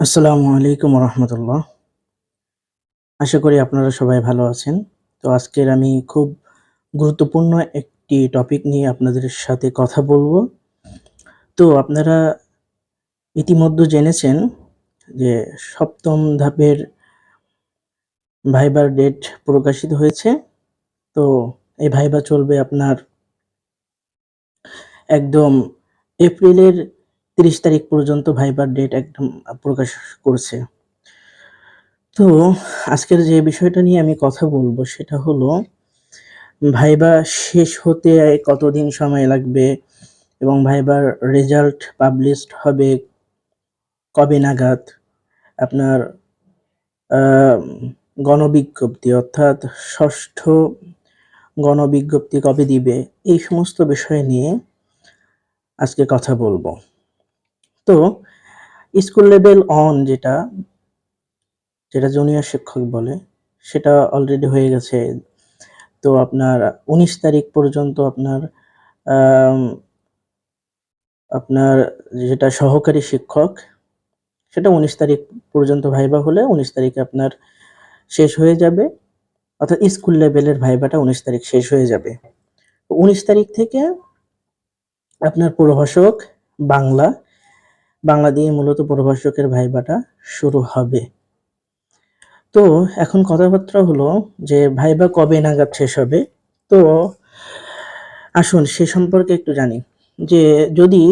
আসসালামু আলাইকুম রহমতুল্লাহ আশা করি আপনারা সবাই ভালো আছেন। তো আজকের আমি খুব গুরুত্বপূর্ণ একটি টপিক নিয়ে আপনাদের সাথে কথা বলব। তো আপনারা ইতিমধ্যে জেনেছেন যে সপ্তম ধাপের ভাইবার ডেট প্রকাশিত হয়েছে। তো এই ভাইবা চলবে আপনার একদম এপ্রিলের তিরিশ তারিখ পর্যন্ত ভাইবার ডেট একদম প্রকাশ করছে। তো আজকের যে বিষয়টা নিয়ে আমি কথা বলব সেটা হলো ভাইবা শেষ হতে কতদিন সময় লাগবে এবং ভাইবার রেজাল্ট পাবলিশড হবে কবে নাগাদ? আপনার গণবিজ্ঞপ্তি অর্থাৎ ষষ্ঠ গণবিজ্ঞপ্তি কবে দিবে? এই সমস্ত বিষয় নিয়ে আজকে কথা বলব। তো স্কুল লেভেল অন যেটা যেটা জুনিয়র শিক্ষক বলে, সেটা অলরেডি হয়ে গেছে। তো আপনার উনিশ তারিখ পর্যন্ত আপনার আপনার যেটা সহকারী শিক্ষক, সেটা উনিশ তারিখ পর্যন্ত ভাইবা হলে উনিশ তারিখে আপনার শেষ হয়ে যাবে। অর্থাৎ স্কুল লেভেলের ভাইবাটা উনিশ তারিখ শেষ হয়ে যাবে। উনিশ তারিখ থেকে আপনার প্রভাষক বাংলা বাংলা দিয়ে মূলত প্রভাষকের ভাইবাটা শুরু হবে। তো এখন কথাবার্তা হলো যে ভাইবা কবে নাগাদ শেষ হবে? তো আসুন সে সম্পর্কে একটু জানি। যে যদি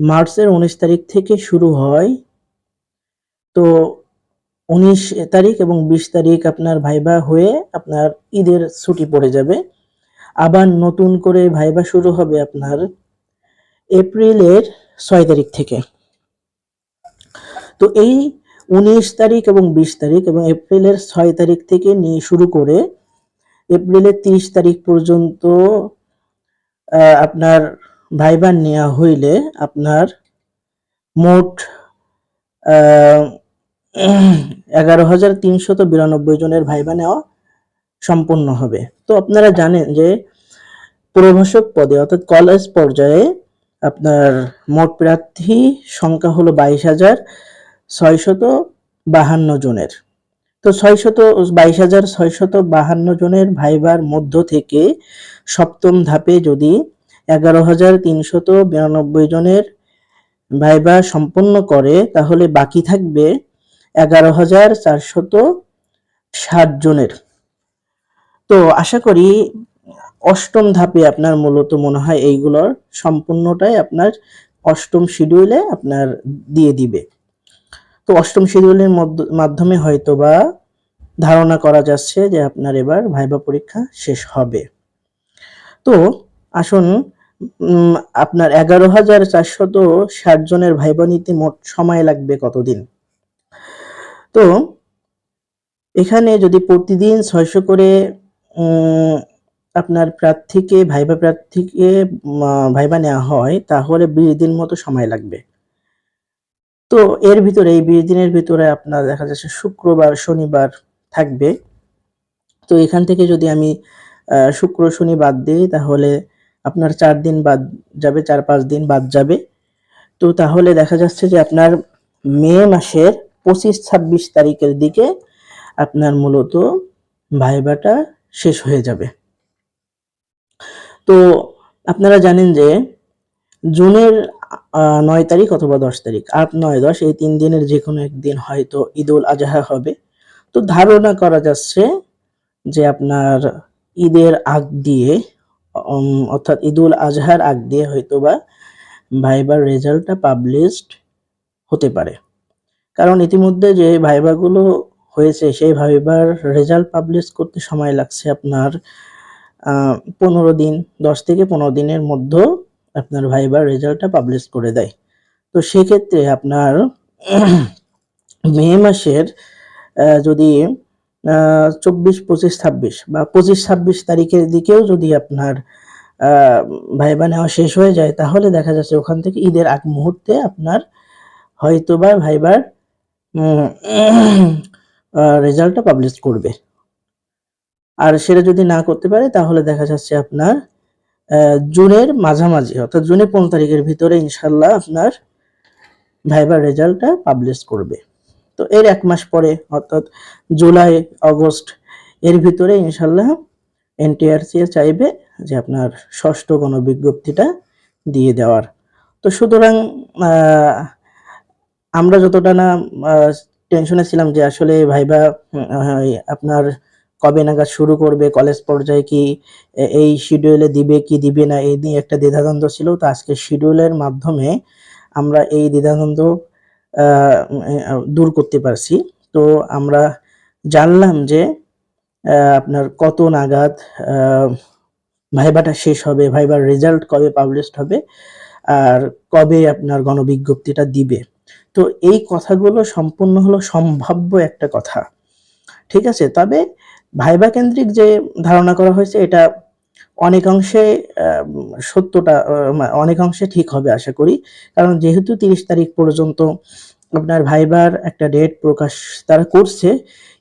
মার্চের উনিশ তারিখ থেকে শুরু হয়, তো উনিশ তারিখ এবং বিশ তারিখ আপনার ভাইবা হয়ে আপনার ঈদের ছুটি পড়ে যাবে। আবার নতুন করে ভাইবা শুরু হবে আপনার এপ্রিলের ছয় তারিখ থেকে। তো এই উনিশ তারিখ এবং বিশ তারিখ এবং এপ্রিলের ছয় তারিখ থেকে নিয়ে শুরু করে এপ্রিলের তিরিশ তারিখ পর্যন্ত আপনার ভাইবার নেওয়া হইলে আপনার মোট এগারো হাজার তিনশত বিরানব্বই জনের ভাইবা নেওয়া সম্পন্ন হবে। তো আপনারা জানেন যে প্রভাষক পদে অর্থাৎ কলেজ পর্যায়ে আপনার মোট প্রার্থী সংখ্যা হলো বাইশ হাজার ছয়শত বাহান্ন জনের। তো ছয়শত, বাইশ হাজার ছয়শত বাহান্ন জনের ভাইবার মধ্য থেকে সপ্তম ধাপে যদি এগারো হাজার তিনশত বিরানব্বই জনের ভাইবা সম্পন্ন করে, তাহলে বাকি থাকবে এগারো হাজার চারশত ষাট জনের। তো আশা করি অষ্টম ধাপে আপনার মূলত মনে হয় এইগুলোর সম্পূর্ণটাই আপনার অষ্টম শিডিউলে আপনার দিয়ে দিবে। তো অষ্টম শিডিউলের মধ্য- মাধ্যমে হয়তো বা ধারণা করা যাচ্ছে যে আপনার এবার ভাইবা পরীক্ষা শেষ হবে। তো আসুন আপনার এগারো হাজার চারশত ষাট জনের ভাইবা নিতে মোট সময় লাগবে কতদিন? তো এখানে যদি প্রতিদিন ছয়শো করে আপনার প্রার্থীকে, ভাইবা প্রার্থীকে ভাইবা নেওয়া হয়, তাহলে বিশ দিন মতো সময় লাগবে। তো এর ভিতরে, এই বিশ দিনের ভিতরে আপনার দেখা যাচ্ছে শুক্রবার, শনিবার থাকবে। তো এখান থেকে যদি আমি শুক্র, শনি বাদ দিই, তাহলে আপনার চার দিন বাদ যাবে, চার, পাঁচ দিন বাদ যাবে। তো তাহলে দেখা যাচ্ছে যে আপনার মে মাসের পঁচিশ, ছাব্বিশ তারিখের দিকে আপনার মূলত ভাইবাটা শেষ হয়ে যাবে। তো আপনারা জানেন যে জুনের নয় তারিখ অথবা দশ তারিখ, আট, নয়, দশ, এই তিন দিনের যে কোনো একদিন হয়তো ঈদ উল আজহা হবে। তো ধারণা করা যাচ্ছে যে আপনার ঈদের আগ দিয়ে অর্থাৎ ঈদ উল আজহার আগ দিয়ে হয়তো বা ভাইবার রেজাল্টটা পাবলিশড হতে পারে। কারণ ইতিমধ্যে যে ভাইবাগুলো হয়েছে, সেই ভাইবার রেজাল্ট পাবলিশ করতে সময় লাগছে আপনার পনেরো দিন, দশ থেকে পনেরো দিনের মধ্যে আপনার ভাইবার রেজাল্টটা পাবলিশ করে দেয়। তো সেক্ষেত্রে আপনার মে মাসের যদি চব্বিশ, পঁচিশ, ছাব্বিশ বা পঁচিশ, ছাব্বিশ তারিখের দিকেও যদি আপনার ভাইবা নেওয়া শেষ হয়ে যায়, তাহলে দেখা যাচ্ছে ওখান থেকে ঈদের আগ মুহূর্তে আপনার হয়তোবা ভাইবার রেজাল্টটা পাবলিশ করবে। আর সেটা যদি না করতে পারে, তাহলে দেখা যাচ্ছে আপনার জুনের মাঝামাঝি, অর্থাৎ জুনের পনেরো তারিখের ভিতরে ইনশাল্লাহ আপনার ভাইবার রেজাল্টটা পাবলিশ করবে। তো এর এক মাস পরে, অর্থাৎ জুলাই অগস্ট এর ভিতরে ইনশাল্লাহ এনটিআরসি চাইবে যে আপনার ষষ্ঠ গণবিজ্ঞপ্তিটা দিয়ে দেওয়ার। তো সুতরাং আমরা যতটা না টেনশনে ছিলাম যে আসলে ভাইবা আপনার কবে নাগাদ শুরু করবে কলেজ পর্যায়ে কি এই শিডিউলে দিবে কি দিবে না, এই নিয়ে একটা দ্বিধাদ্বন্দ্ব ছিল। তো আজকে শিডিউলের মাধ্যমে আমরা এই দ্বিধাদ্বন্দ্ব দূর করতে পারছি। তো আমরা জানলাম যে আপনার কত নাগাদ ভাইবাটা শেষ হবে ভাইবার রেজাল্ট কবে পাবলিশড হবে, আর কবে আপনার গণবিজ্ঞপ্তিটা দিবে। তো এই কথাগুলো সম্পূর্ণ হলো সম্ভাব্য একটা কথা। ঠিক আছে? তবে ভাইবা কেন্দ্রিক যে ধারণা করা হয়েছে, এটা অনেকাংশে সত্যটা অনেকাংশে ঠিক হবে আশা করি। কারণ যেহেতু তিরিশ তারিখ পর্যন্ত আপনার ভাইবার একটা ডেট প্রকাশ তারা করছে,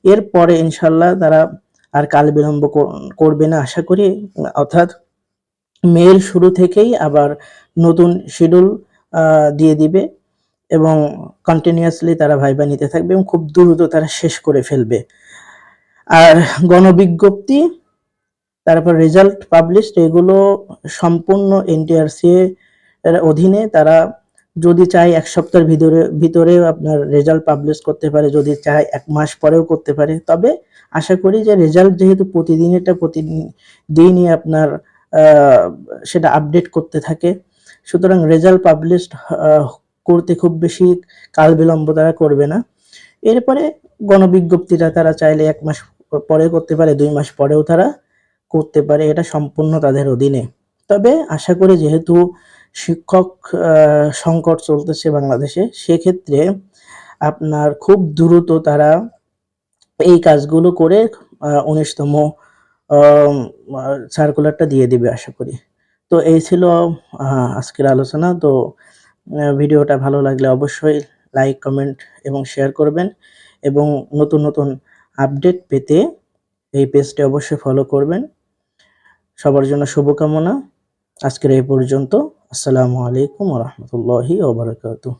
এরপরে ইনশাল্লাহ তারা আর কাল বিলম্ব করবে না আশা করি। অর্থাৎ মেয়ের শুরু থেকেই আবার নতুন শিডিউল দিয়ে দিবে এবং কন্টিনিউয়াসলি তারা ভাইবা নিতে থাকবে এবং খুব দ্রুত তারা শেষ করে ফেলবে। আর গণবিজ্ঞপ্তি, তারপর রেজাল্ট পাবলিশ এগুলো সম্পূর্ণ এনটিআরসি এর অধীনে তারা যদি চায় এক সপ্তাহের ভিতরে ভিতরে আপনার রেজাল্ট পাবলিশ করতে পারে, যদি চায় এক মাস পরেও করতে পারে। তবে আশা করি যে রেজাল্ট যেহেতু প্রতিদিন এটা প্রতিদিন দিনই আপনার সেটা আপডেট করতে থাকে। সুতরাং রেজাল্ট পাবলিশ করতে খুব বেশি কাল বিলম্ব তারা করবে না। এরপরে গণবিজ্ঞপ্তিটা তারা চাইলে এক মাস পরে করতে পারে, দুই মাস পরেও তারা করতে পারে, এটা সম্পূর্ণ তাদের অধীনে। তবে আশা করি যেহেতু শিক্ষক সংকট চলতেছে বাংলাদেশে, সেক্ষেত্রে আপনার খুব দ্রুত তারা এই কাজগুলো করে উনিশতম সার্কুলারটা দিয়ে দিবে আশা করি। তো এই ছিল আজকের আলোচনা। তো ভিডিওটা ভালো লাগলে অবশ্যই লাইক, কমেন্ট এবং শেয়ার করবেন এবং নতুন নতুন আপডেট পেতে এই পেজটি অবশ্যই ফলো করবেন। সবার জন্য শুভকামনা। আজকের এই পর্যন্ত। আসসালামু আলাইকুম রহমতুল্লাহি ওবরাকাতুহ